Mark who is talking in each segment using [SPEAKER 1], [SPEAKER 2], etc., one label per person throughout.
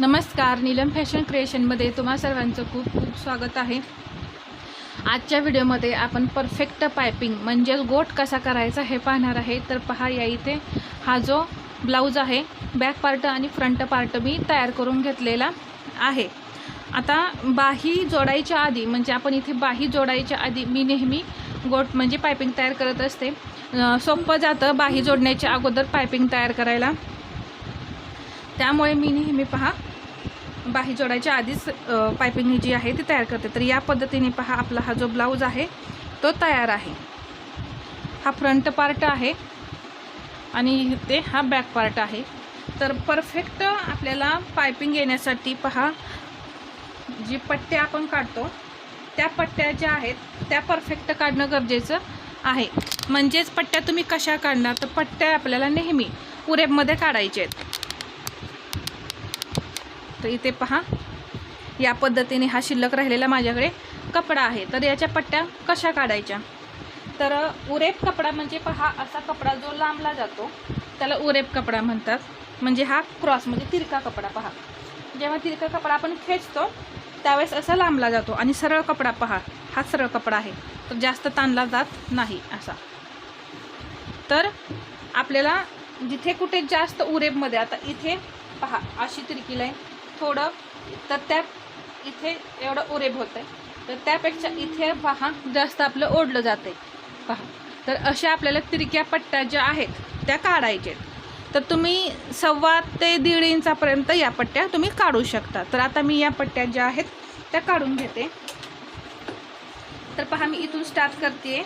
[SPEAKER 1] नमस्कार नीलम फॅशन क्रिएशनमध्ये तुम्हा सर्वांचं खूप खूप स्वागत आहे. आजच्या व्हिडिओमध्ये आपण परफेक्ट पायपिंग म्हणजेच गोट कसा करायचा हे पाहणार आहे. तर पहा या इथे हा जो ब्लाऊज आहे बॅक पार्ट आणि फ्रंट पार्ट मी तयार करून घेतलेला आहे. आता बाही जोडायच्या आधी म्हणजे आपण इथे बाही जोडायच्या आधी मी नेहमी गोट म्हणजे पायपिंग तयार करत असते. सोपं जातं बाही जोडण्याच्या अगोदर पायपिंग तयार करायला. त्यामुळे मी नेहमी पहा बाही जोडायच्या आधीच पायपिंग जी आहे ती तयार करते. तर या पद्धतीने पहा आपला हा जो ब्लाऊज आहे तो तयार आहे. हा फ्रंट पार्ट आहे आणि ते हा बॅक पार्ट आहे. तर परफेक्ट आपल्याला पायपिंग येण्यासाठी पहा जी पट्ट्या आपण काढतो त्या पट्ट्या ज्या आहेत त्या परफेक्ट काढणं गरजेचं आहे. म्हणजेच पट्ट्या तुम्ही कशा काढणार? तर पट्ट्या आपल्याला नेहमी उरेबमध्ये काढायच्या आहेत. तर इथे पहा. या पद्धतीने हा शिल्लक राहिलेला माझ्याकडे कपडा आहे. तर याच्या पट्ट्या कशा काढायच्या? तर उरेप कपडा म्हणजे पहा असा कपडा जो लांबला जातो त्याला उरेप कपडा म्हणतात. म्हणजे हा क्रॉस म्हणजे तिरका कपडा पहा. जेव्हा तिरका कपडा आपण खेचतो त्यावेळेस असा लांबला जातो. आणि सरळ कपडा पहा हा सरळ कपडा आहे. तर जास्त ताणला जात नाही असा. तर आपल्याला जिथे कुठे जास्त उरेबमध्ये आता इथे पहा अशी तिरकी लाईन थोडं तर त्या इथे एवढं उरेब होतं आहे तर त्यापेक्षा इथे पहा जास्त आपलं ओढलं जातं आहे पहा. तर अशा आपल्याला तिरक्या पट्ट्या ज्या आहेत त्या काढायच्या आहेत. तर तुम्ही सव्वा ते दीड इंचापर्यंत या पट्ट्या तुम्ही काढू शकता. तर आता मी या पट्ट्या ज्या आहेत त्या काढून घेते. तर पहा मी इथून स्टार्ट करते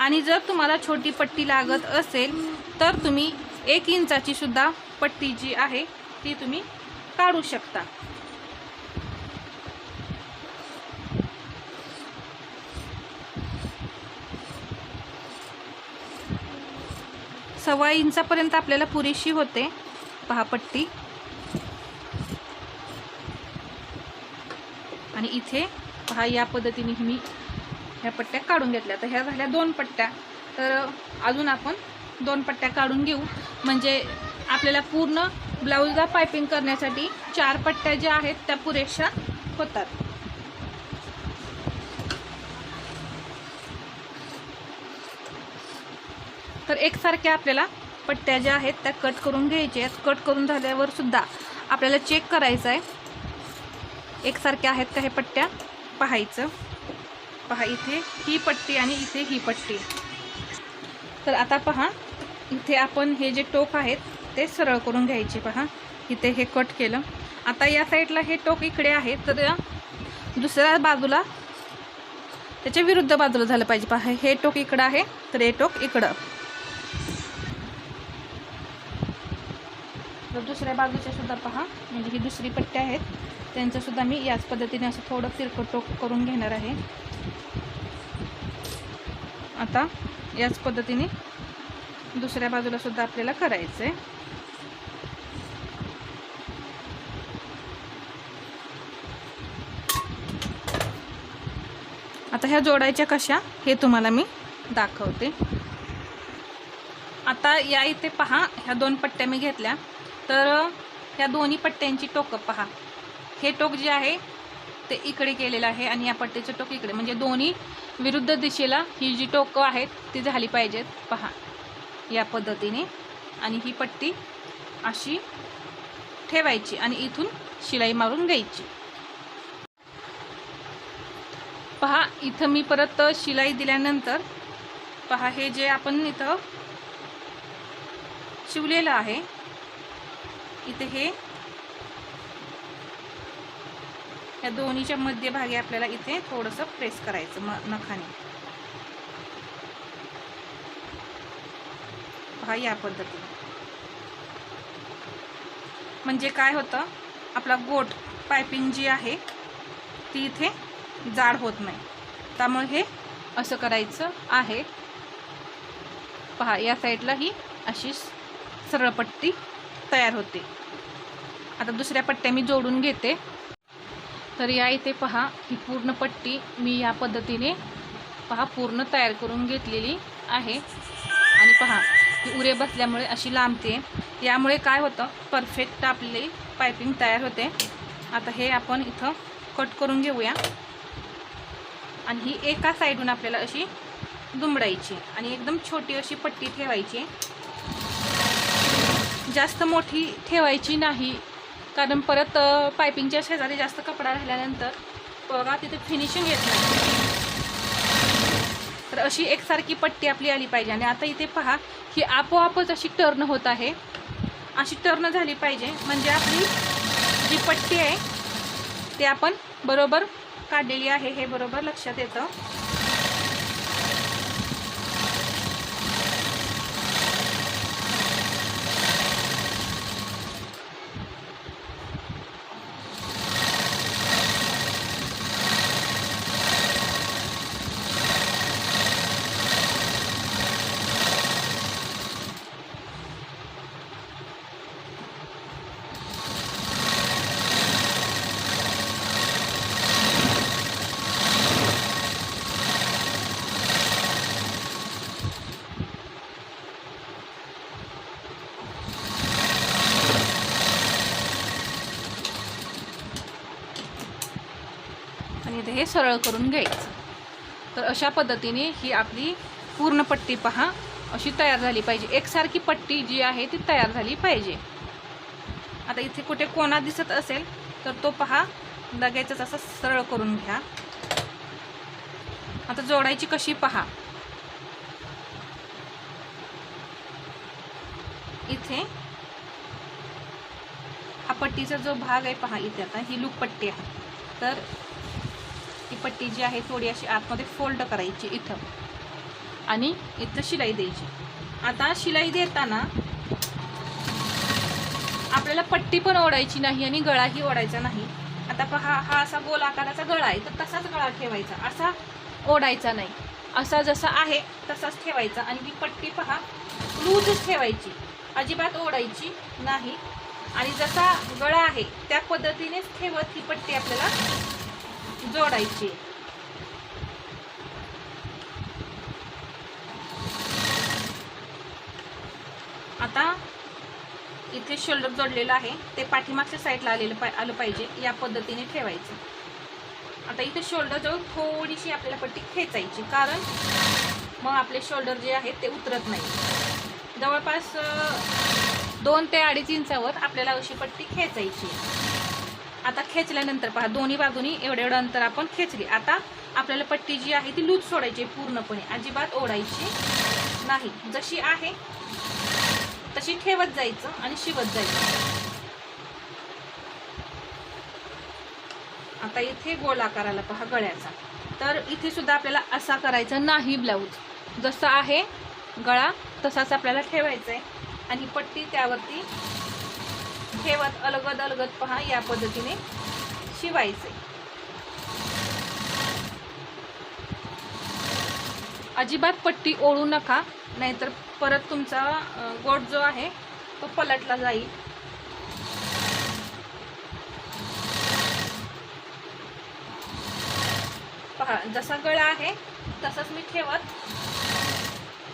[SPEAKER 1] आणि जर तुम्हाला छोटी पट्टी लागत असेल तर तुम्ही एक इंचाची सुद्धा पट्टी जी आहे ती तुम्ही काढू शकता. सव्वा इंचापर्यंत आपल्याला पुरेशी होते पहा पट्टी. आणि इथे पहा या पद्धतीने मी ह्या पट्ट्या काढून घेतल्या. तर ह्या झाल्या दोन पट्ट्या. तर अजून आपण दोन पट्ट्या काढून घेऊ. म्हणजे आपल्याला पूर्ण ब्लाऊजला पायपिंग करण्यासाठी चार पट्ट्या ज्या आहेत त्या पुरेशा होतात. तर एकसारख्या आपल्याला पट्ट्या ज्या आहेत त्या कट करून घ्यायच्या आहेत. कट करून झाल्यावर सुद्धा आपल्याला चेक करायचं आहे. एकसारख्या आहेत का हे पट्ट्या? पाहायचं. पहा इथे ही पट्टी आणि इथे ही पट्टी. तर आता पहा इथे आपण हे जे टोक आहेत ते सरळ करून घ्यायचे पहा. इथे हे कट केलं. आता या साईडला हे टोक इकडे आहे तर दुसऱ्या बाजूला त्याच्या विरुद्ध बाजूला झालं पाहिजे. पहा हे टोक इकडं आहे तर हे टोक इकडं. तर दुसऱ्या बाजूच्या सुद्धा पहा म्हणजे ही दुसरी पट्टी आहेत. त्यांचंसुद्धा मी याच पद्धतीने असं थोडं तिरकट टोक करून घेणार आहे. आता याच पद्धतीने दुसऱ्या बाजूला सुद्धा आपल्याला करायचं आहे आता ह्या जोडायच्या कशा? हे तुम्हाला मी दाखवते. आता या इथे पहा ह्या दोन पट्ट्या मी घेतल्या. तर ह्या दोन्ही पट्ट्यांची टोकं पहा. हे टोक जे आहे ते इकडे केलेलं आहे आणि या पट्ट्याचं टोक इकडे. म्हणजे दोन्ही विरुद्ध दिशेला ही जी टोकं आहेत ती झाली पाहिजेत. पहा. या पद्धतीने. आणि ही पट्टी अशी ठेवायची आणि इथून शिलाई मारून घ्यायची. पहा इथं मी परत शिलाई दिल्यानंतर पहा हे जे आपण इथं शिवलेलं आहे इथे हे या दोन्हीच्या मध्यभागी आपल्याला इथे थोडंसं प्रेस करायचं म नखाने. पहा या पद्धतीने. म्हणजे काय होतं? आपला गोट पायपिंग जी आहे ती इथे जाड होत नाही. त्यामुळे हे असं करायचं आहे. पहा या साईडला ही अशी सरळ पट्टी तयार होते. आता दुसऱ्या पट्ट्या मी जोडून घेते. तर या इथे पहा ही पूर्ण पट्टी मी या पद्धतीने पहा पूर्ण तयार करून घेतलेली आहे. आणि पहा ही उरे बसल्यामुळे अशी लांबते यामुळे काय होतं? परफेक्ट आपली पायपिंग तयार होते. आता हे आपण इथं कट करून घेऊया. आणि ही एका साईडून आपल्याला अशी दुमडायची आणि एकदम छोटी अशी पट्टी ठेवायची. जास्त मोठी ठेवायची नाही. कारण परत पायपिंगच्या शेजारी जास्त कपडा राहिल्यानंतर बघा तिथे फिनिशिंग येत नाही. तर अशी एकसारखी पट्टी आपली आली पाहिजे. आणि आता इथे पहा की आपोआपच अशी टर्न होत आहे. अशी टर्न झाली पाहिजे. म्हणजे आपली जी पट्टी आहे ती आपण बरोबर काढलेली आहे. हे बरोबर लक्षात येतं. आणि इथे हे सरळ करून घ्यायचं. तर अशा पद्धतीने ही आपली पूर्ण पट्टी पहा. अशी तयार झाली पाहिजे. एकसारखी पट्टी जी आहे ती तयार झाली पाहिजे. आता इथे कुठे कोणा दिसत असेल तर तो पहा. लगेचच असं सरळ करून घ्या. आता जोडायची कशी पहा. इथे हा पट्टीचा जो भाग आहे पहा इथे आता ही लूप पट्टी आहे. तर ही पट्टी जी आहे थोडी अशी आतमध्ये फोल्ड करायची इथं. आणि इथं शिलाई द्यायची. आता शिलाई देताना आपल्याला पट्टी पण ओढायची नाही आणि गळाही ओढायचा नाही. आता पहा हा असा गोल आकाराचा गळा आहे तर तसाच गळा ठेवायचा. असा ओढायचा नाही. असा जसा आहे तसाच ठेवायचा. आणि ही पट्टी पहा लूजच ठेवायची. अजिबात ओढायची नाही. आणि जसा गळा आहे त्या पद्धतीनेच ठेवत ही पट्टी आपल्याला जोडायची. आता इथे शोल्डर जोडलेलं आहे. ते पाठीमागच्या साईडला आलेलं पाय आलं पाहिजे. या पद्धतीने ठेवायचं. आता इथे शोल्डर जवळ थोडीशी आपल्याला पट्टी खेचायची. कारण मग आपले शोल्डर जे आहेत ते उतरत नाही. जवळपास दोन ते अडीच इंचावर आपल्याला अशी पट्टी खेचायची आता खेचल्यानंतर पहा दोन्ही बाजूनी एवढं एवढं अंतर आपण खेचली. आता आपल्याला पट्टी जी आहे ती लूज सोडायची आहे पूर्णपणे. अजिबात ओढायची नाही. जशी आहे तशी ठेवत जायचं आणि शिवत जायचं. आता इथे गोळा आकाराला पहा गळ्याचा. तर इथे सुद्धा आपल्याला असा करायचा नाही ब्लाऊज. जसा आहे गळा तसाच आपल्याला ठेवायचा आहे. आणि पट्टी त्यावरती ठेवत अलगद अलगद पहा या पद्धतीने शिवायचे. अजिबात पट्टी ओढू नका नाहीतर परत तुमचा गोट जो आहे तो पलटला जाईल. पहा जसा गळा आहे तसाच मी ठेवत.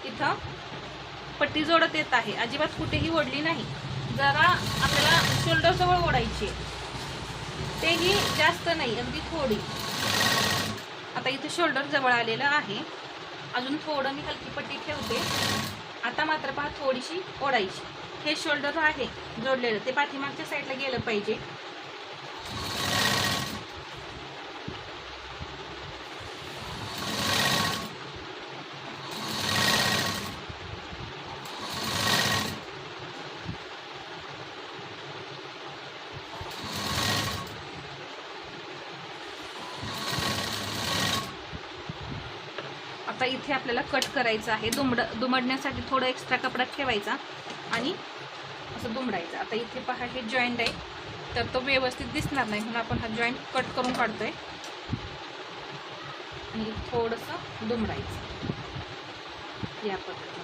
[SPEAKER 1] इथं पट्टी जोडत येत आहे. अजिबात कुठेही ओढली नाही. जरा आपल्याला शोल्डर जवळ ओढायची आहे. तेही जास्त नाही अगदी थोडी. आता इथे शोल्डर जवळ आलेलं आहे. अजून थोडं मी हलकी पट्टी ठेवते. आता मात्र पहा थोडीशी ओढायची. हे शोल्डर आहे जोडलेलं. ते पाठीमागच्या साईडला गेलं पाहिजे आता इथे आपल्याला कट करायचं आहे. दुमड दुमडण्यासाठी थोडं एक्स्ट्रा कपडा ठेवायचा आणि असं दुमडायचं. आता इथे पहा हे जॉईंट आहे. तर तो व्यवस्थित दिसणार नाही म्हणून आपण हा जॉईंट कट करून काढतोय. आणि थोडंसं दुमडायचं. या पद्धतीने.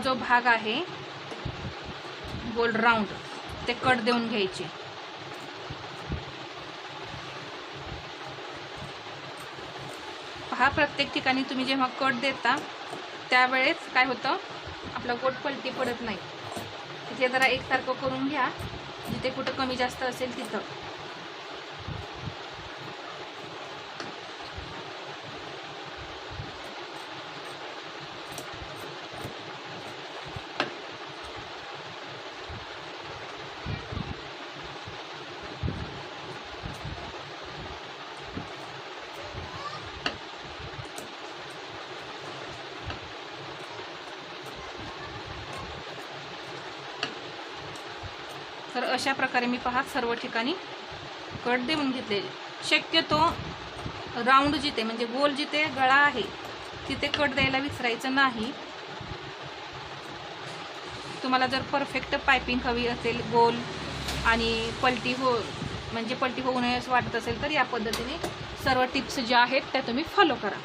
[SPEAKER 1] जो भाग आहे गोल राऊंड ते कट देऊन घ्यायचे. पहा प्रत्येक ठिकाणी तुम्ही जेव्हा कट देता त्यावेळेस काय होतं? आपला गोट पलटी पडत नाही. तिथे जरा एकसारखं करून घ्या. जिथे कुठं कमी जास्त असेल तिथं. अशा प्रकारे मी पहा सर्व ठिकाणी कट देऊन घेतले. शक्यतो राऊंड जिथे म्हणजे गोल जिथे गळा आहे तिथे कट द्यायला विसरायचं नाही. तुम्हाला जर परफेक्ट पायपिंग हवी असेल गोल आणि पलटी हो म्हणजे पलटी होऊ नये असं वाटत असेल तर या पद्धतीने सर्व टिप्स ज्या आहेत त्या तुम्ही फॉलो करा.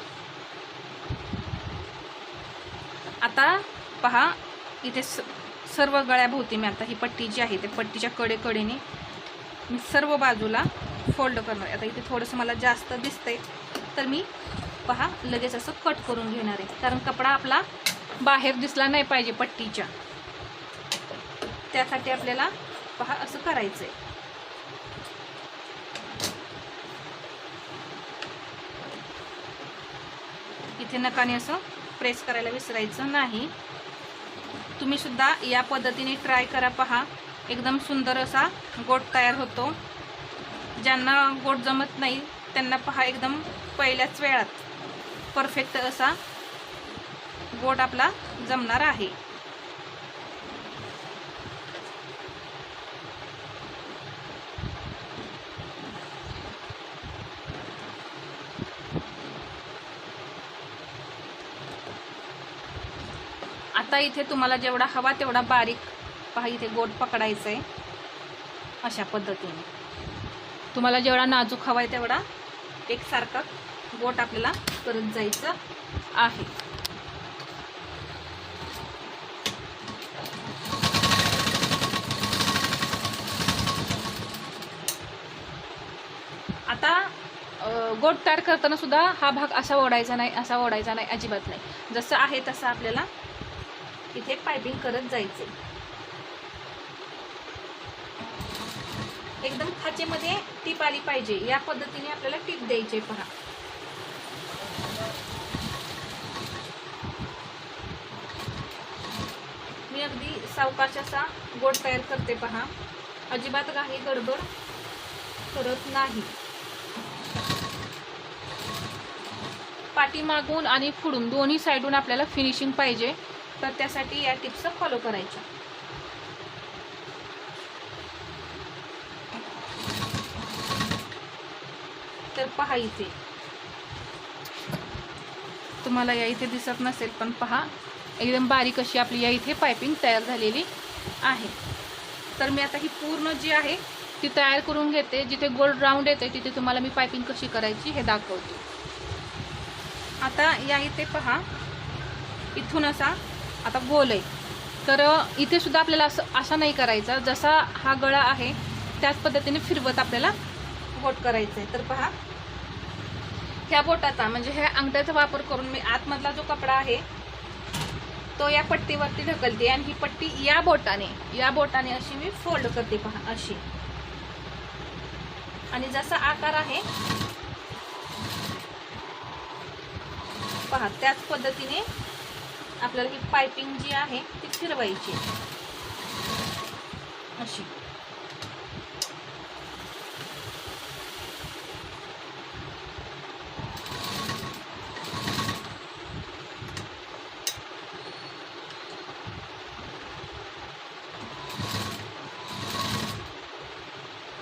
[SPEAKER 1] आता पहा इथे स सर्व गळ्याभोवती मी आता ही पट्टी जी आहे ते पट्टीच्या कडे कडेने मी सर्व बाजूला फोल्ड करणार आहे. आता इथे थोडंसं मला जास्त दिसतंय तर मी पहा लगेच असं कट करून घेणार आहे. कारण कपडा आपला बाहेर दिसला नाही पाहिजे पट्टीच्या. त्यासाठी आपल्याला पहा असं करायचं आहे इथे नकाने असं प्रेस करायला विसरायचं नाही. तुम्ही सुद्धा या पद्धतीने ट्राय करा पहा. एकदम सुंदर असा गोट तयार होतो. ज्यांना गोट जमत नाही त्यांना पहा एकदम पहिल्याच वेळात. परफेक्ट असा गोट आपला जमणार आहे. आता इथे तुम्हाला जेवढा हवा तेवढा बारीक पहा इथे गोट पकडायचं आहे अशा पद्धतीने. तुम्हाला जेवढा नाजूक हवा आहे तेवढा एकसारखा गोट आपल्याला करत जायचं आहे. आता गोट तयार करताना सुद्धा हा भाग असा ओढायचा नाही असा ओढायचा नाही अजिबात नाही. जसं आहे तसं आपल्याला इथे पायपिंग करत जायचे. एकदम खाचेमध्ये टीप आली पाहिजे. या पद्धतीने आपल्याला टीप द्यायचे पहा. मी अगदी सावकाश असा गोड तयार करते पहा. अजिबात काही गडबड करत नाही. पाठीमागून आणि पुढून दोन्ही साईडून आपल्याला फिनिशिंग पाहिजे. तर त्यासाठी या टिप्स फॉलो करायच्या. तर पहा इथे. तुम्हाला या इथे दिसत नसेल पण पहा एकदम बारीक अशी आपली या इथे पायपिंग तयार झालेली आहे. तर मी आता ही पूर्ण जी आहे ती तयार करून घेते. जिथे गोल्ड राऊंड येते तिथे तुम्हाला मी पायपिंग कशी करायची हे दाखवते. आता या इथे पहा इथून असा आता गोल आहे. तर इथे सुद्धा आपल्याला असं असा नाही करायचा. जसा हा गळा आहे त्याच पद्धतीने फिरवत आपल्याला बोट करायचं आहे तर पहा. ह्या बोटाचा म्हणजे ह्या अंगठ्याचा वापर करून मी आतमधला जो कपडा आहे तो या पट्टीवरती ढकलते आणि ही पट्टी या बोटाने या बोटाने अशी मी फोल्ड करते पहा अशी. आणि जसा आकार आहे पहा त्याच पद्धतीने आपल्याला ही पायपिंग जी आहे ती फिरवायची अशी.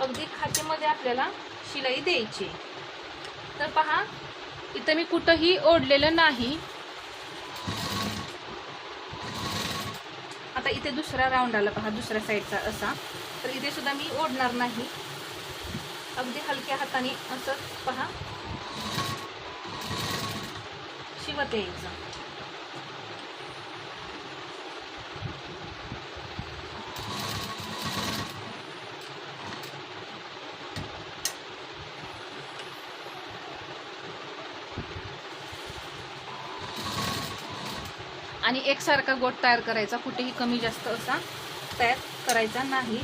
[SPEAKER 1] अगदी खाचेमध्ये आपल्याला शिलाई द्यायची तर पहा इथं मी कुठंही ओढलेलं नाही. इथे दुसरा राऊंड आला पहा दुसऱ्या साईडचा असा. तर इथे सुद्धा मी ओढणार नाही. अगदी हलक्या हाताने असं पहा. शिवत यायचं आणि एकसारखा गोट तयार करायचा कुठेही कमी जास्त असा तयार करायचा नाही.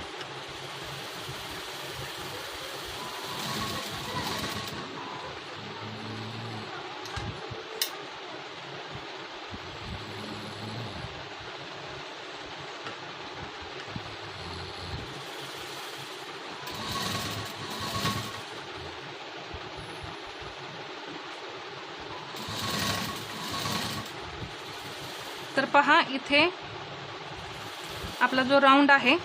[SPEAKER 1] पहा इथे आपला जो राऊंड आहे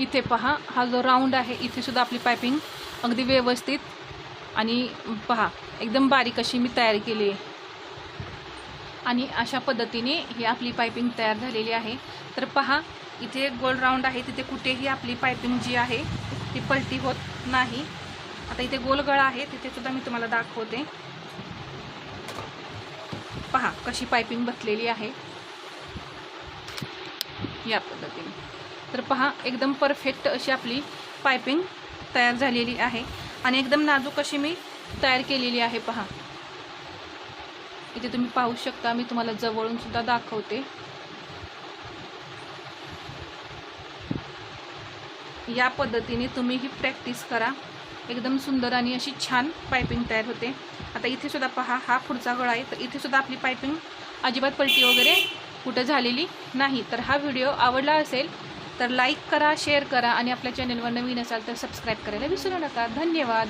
[SPEAKER 1] इथे पहा हा जो राऊंड आहे इथे सुद्धा आपली पायपिंग अगदी व्यवस्थित. आणि पहा एकदम बारीक अशी मी तयार केली आहे. आणि अशा पद्धतीने ही आपली पायपिंग तयार झालेली आहे. तर पहा इथे गोल राऊंड आहे तिथे कुठेही आपली पायपिंग जी आहे ती पलटी होत नाही. आता इथे गोल गळा आहे तिथे सुद्धा मी तुम्हाला दाखवते. पहा कशी पायपिंग बसलेली आहे. या पद्धतीने. तर पहा एकदम परफेक्ट अशी आपली पायपिंग तयार झालेली आहे. आणि एकदम नाजूक अशी मी तयार केलेली आहे पहा. इथे तुम्ही पाहू शकता मी तुम्हाला जवळून सुद्धा दाखवते. या पद्धतीने तुम्ही ही प्रॅक्टिस करा. एकदम सुंदर आणि अशी छान पायपिंग तयार होते. आता इथे सुद्धा पहा हा पुढचा गळा आहे. तर इथे सुद्धा आपली पायपिंग अजिबात पलटी वगैरे कुठं झालेली नाही. तर हा व्हिडिओ आवडला असेल तर लाईक करा शेअर करा आणि आपल्या चॅनलवर नवीन असाल तर सबस्क्राईब करायला विसरू नका. धन्यवाद.